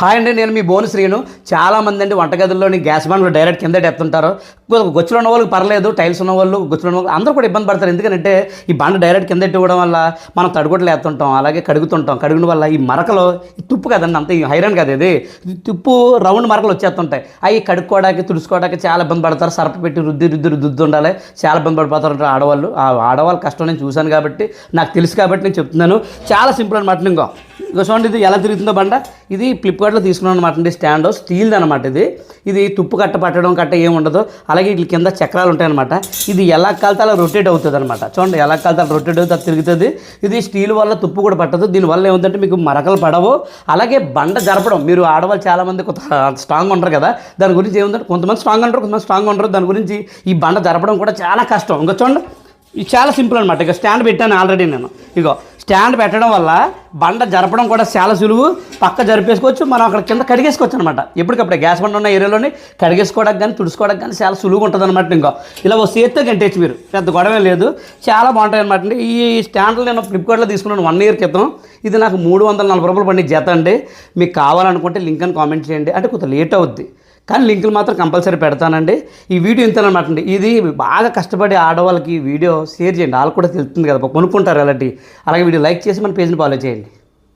Hi అండి నేను మీ బోను శ్రీను. చాలా మంది అండి వంటగదుల్లోని గ్యాస్ బండ్లు డైరెక్ట్ కింద ఎత్తుంటారు. గొచ్చులు ఉన్న వాళ్ళకి పర్లేదు టైల్స్ ఉన్న వాళ్ళు గొచ్చులు ఉన్న వాళ్ళు అందరూ కూడా ఇబ్బంది పడతారు. ఎందుకంటే ఈ బండ డైరెక్ట్ కింద ఇవ్వడం వల్ల మనం తడుగుట్లు వేస్తుంటాం అలాగే కడుగుతుంటాం. కడుగున వల్ల ఈ మరకలు తుప్పు కదండి అంత హైరన్ కదా ఇది. తుప్పు రౌండ్ మరకలు వచ్చేస్తుంటాయి. అవి కడుక్కోవడానికి తుడుచుకోవడానికి చాలా ఇబ్బంది పడతారు. సర్ప పెట్టి రుద్ది రుద్ది రుద్దు ఉండాలి. చాలా ఇబ్బంది పడిపోతారు ఆడవాళ్ళు. ఆ ఆడవాళ్ళ కష్టం నేను చూశాను కాబట్టి నాకు తెలుసు కాబట్టి నేను చెప్తున్నాను. చాలా సింపుల్ అనమాట ఇంకో. ఇగో చూడండి ఇది ఎలా తిరుగుతుందో బండ. ఇది ఫ్లిప్కార్ట్లో తీసుకున్నాను అనమాట అండి. స్టాండ్ స్టీల్ది అనమాట ఇది. ఇది తుప్పు కట్ట పట్టడం కట్ట ఏమి ఉండదు. అలాగే వీటి కింద చక్రాలు ఉంటాయన్నమాట ఇది ఎలా కాలితే అలా రొటేట్ అవుతుంది అనమాట చూడండి ఎలా కాలితే అలా రొటేట్ అవుతుంది తిరుగుతుంది. ఇది స్టీల్ వల్ల తుప్పు కూడా పట్టదు. దీనివల్ల ఏముందంటే మీకు మరకలు పడవు. అలాగే బండ జరపడం. మీరు ఆడవాళ్ళు చాలామంది కొంత స్ట్రాంగ్ ఉంటారు కదా. దాని గురించి ఏముందంటే కొంతమంది స్ట్రాంగ్ ఉంటారు కొంతమంది స్ట్రాంగ్ ఉంటారు దాని గురించి ఈ బండ జరపడం కూడా చాలా కష్టం. ఇంకా చూడండి ఇది చాలా సింపుల్ అనమాట ఇక స్టాండ్ పెట్టాను ఆల్రెడీ నేను. ఇగో స్టాండ్ పెట్టడం వల్ల బండ జరపడం కూడా చాలా సులువు. పక్క జరిపేసుకోవచ్చు మనం అక్కడ కింద కడిగేసుకోవచ్చు అనమాట ఎప్పటికప్పుడు గ్యాస్ బండ ఉన్న ఏరియాలోని కడిగేసుకోవడానికి కానీ తుడుచుకోవడానికి కానీ చాలా సులువుగా ఉంటుంది అనమాట ఇంకో. ఇలా ఓ చేత్తో గంటేచ్చు మీరు. పెద్ద గొడవ లేదు. చాలా బాగుంటాయి అనమాట అండి. ఈ స్టాండ్లు నేను ఫ్లిప్కార్ట్లో తీసుకున్నాను వన్ ఇయర్ క్రితం. ఇది నాకు మూడు వందల నలభై రూపాయలు పండి జత అండి. మీకు కావాలనుకుంటే లింక్ అని కామెంట్ చేయండి. అంటే కొంత లేట్ అవుద్ది. కానీ లింకులు మాత్రం కంపల్సరీ పెడతానండి. ఈ వీడియో ఇంతనమాట అండి ఇది బాగా కష్టపడి ఆడవాళ్ళకి ఈ వీడియో షేర్ చేయండి. వాళ్ళకి కూడా తెలుస్తుంది కదా కొనుక్కుంటారు అలాంటి అలాగే వీడియో లైక్ చేసి మన పేజ్ని ఫాలో చేయండి.